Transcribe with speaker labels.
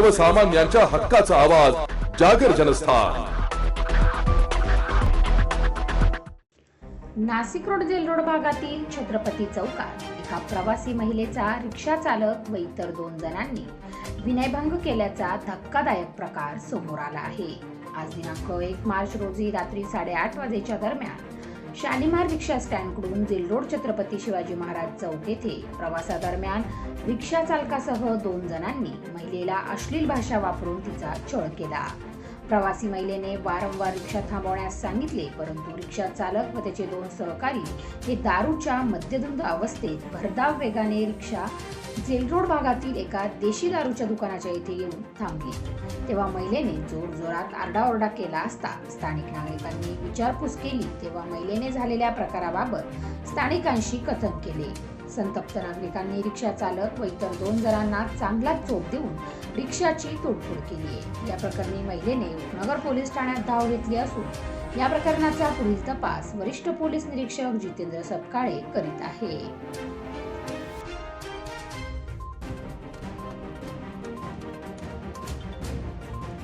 Speaker 1: सर्वसामान्यांच्या हक्काचा आवाज Jagar Janasthan.
Speaker 2: Nashik road jail road भागातील छत्रपती चौकात एका प्रवासी महिलेचा रिक्षा चालक व इतर दोन जणांनी विनयभंग केल्याचा धक्कादायक प्रकार समोर आला आहे. आज दिनांक एक मार्च रोजी रात्री साडेआठ वाजेच्या दरम्यान शालिमार रिक्षा स्टँडकडून जेल रोड छत्रपती शिवाजी महाराज चौक येथे प्रवासादरम्यान रिक्षा चालकासह दोन जणांनी महिलेला अश्लील भाषा वापरून तिचा छळ केला. प्रवासी महिलेने वारंवार रिक्षा थांबवण्यास सांगितले परंतु रिक्षा चालक व त्याचे दोन सहकारी हे दारूच्या मद्यधुंद अवस्थेत भरधाव वेगाने रिक्षा जेलरोड भागातील एका देशी दारूच्या दुकानाच्या इथे येऊन थांबली. तेव्हा महिलेने जोरजोरात आरडाओरडा केला असता स्थानिक नागरिकांनी विचारपूस केली. तेव्हा महिलेने झालेल्या प्रकाराबाबत स्थानिकांशी कथन केले. संतप्त नागरिकांनी रिक्षा चालक व इतर दोन जणांना चांगलाच चोप देऊन रिक्षाची तोडफोड केली. आहे या प्रकरणी महिलेने उपनगर पोलीस ठाण्यात धाव घेतली असून या प्रकरणाचा पुढील तपास वरिष्ठ पोलीस निरीक्षक जितेंद्र सपकाळे करीत आहे.